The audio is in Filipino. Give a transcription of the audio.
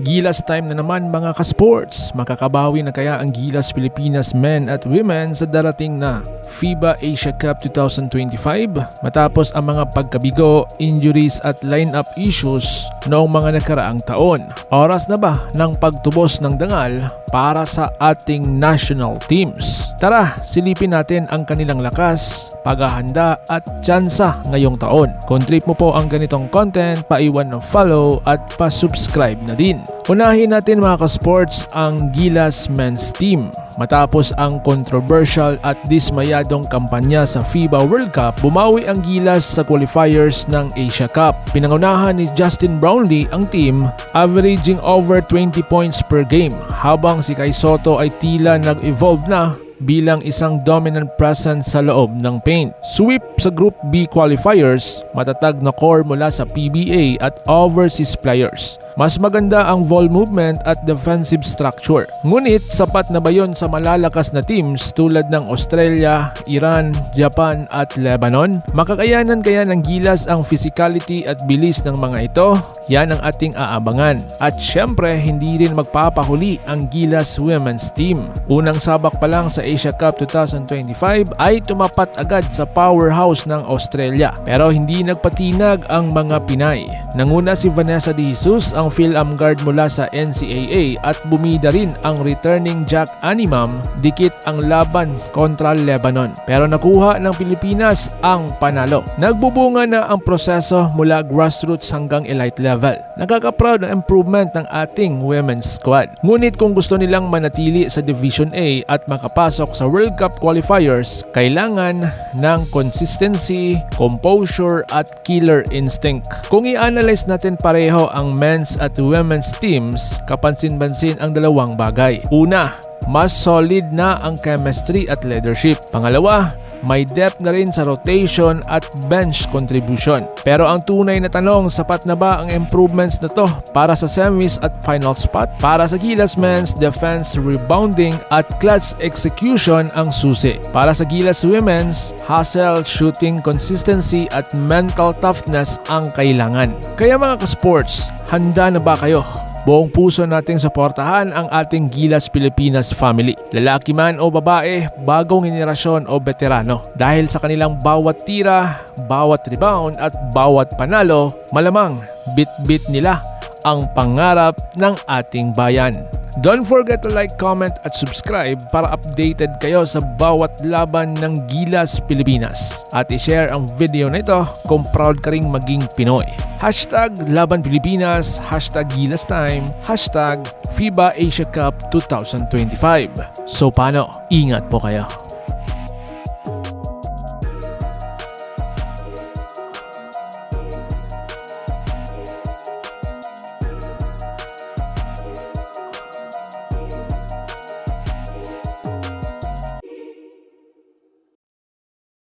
Gilas time na naman mga ka-sports. Makakabawi na kaya ang Gilas Pilipinas men at women sa darating na FIBA Asia Cup 2025 matapos ang mga pagkabigo, injuries at lineup issues noong mga nakaraang taon. Oras na ba ng pagtubos ng dangal para sa ating national teams? Tara, silipin natin ang kanilang lakas, paghahanda at tsansa ngayong taon. Kung trip mo po ang ganitong content, paiwan ng follow at pa-subscribe na din. Unahin natin mga ka-sports ang Gilas Men's Team. Matapos ang controversial at dismayadong kampanya sa FIBA World Cup, bumawi ang Gilas sa qualifiers ng Asia Cup. Pinangunahan ni Justin Brownlee ang team, averaging over 20 points per game, habang si Kai Soto ay tila nag-evolve na bilang isang dominant presence sa loob ng paint. Sweep sa Group B qualifiers, matatag na core mula sa PBA at overseas players. Mas maganda ang ball movement at defensive structure. Ngunit sapat na ba yon sa malalakas na teams tulad ng Australia, Iran, Japan at Lebanon? Makakayanan kaya ng gilas ang physicality at bilis ng mga ito? Yan ang ating aabangan. At syempre, hindi rin magpapahuli ang Gilas Women's Team. Unang sabak pa lang sa Asia Cup 2025 ay tumapat agad sa powerhouse ng Australia. Pero hindi nagpatinag ang mga Pinay. Nanguna si Vanessa De Jesus ang Phil-Am guard mula sa NCAA at bumida rin ang returning Jack Animam dikit ang laban kontra Lebanon. Pero nakuha ng Pilipinas ang panalo. Nagbubunga na ang proseso mula grassroots hanggang elite level. Nakaka-proud ng improvement ng ating women's squad. Ngunit kung gusto nilang manatili sa Division A at makapasok sa World Cup qualifiers, kailangan ng consistency, composure at killer instinct. Kung i-analyze natin pareho ang men's at women's teams, kapansin-pansin ang dalawang bagay. Una, mas solid na ang chemistry at leadership. Pangalawa, may depth na rin sa rotation at bench contribution. Pero ang tunay na tanong, sapat na ba ang improvements na to para sa semis at final spot? Para sa Gilas men's defense, rebounding at clutch execution ang susi. Para sa Gilas women's, hustle, shooting, consistency at mental toughness ang kailangan. Kaya mga ka-sports, handa na ba kayo? Buong puso nating suportahan ang ating Gilas Pilipinas family. Lalaki man o babae, bagong henerasyon o veterano. Dahil sa kanilang bawat tira, bawat rebound at bawat panalo, malamang bit-bit nila ang pangarap ng ating bayan. Don't forget to like, comment at subscribe para updated kayo sa bawat laban ng Gilas Pilipinas. At i-share ang video na ito kung proud ka ring maging Pinoy. Hashtag Laban Pilipinas, hashtag Gilas Time, hashtag FIBA Asia Cup 2025. So paano? Ingat po kayo.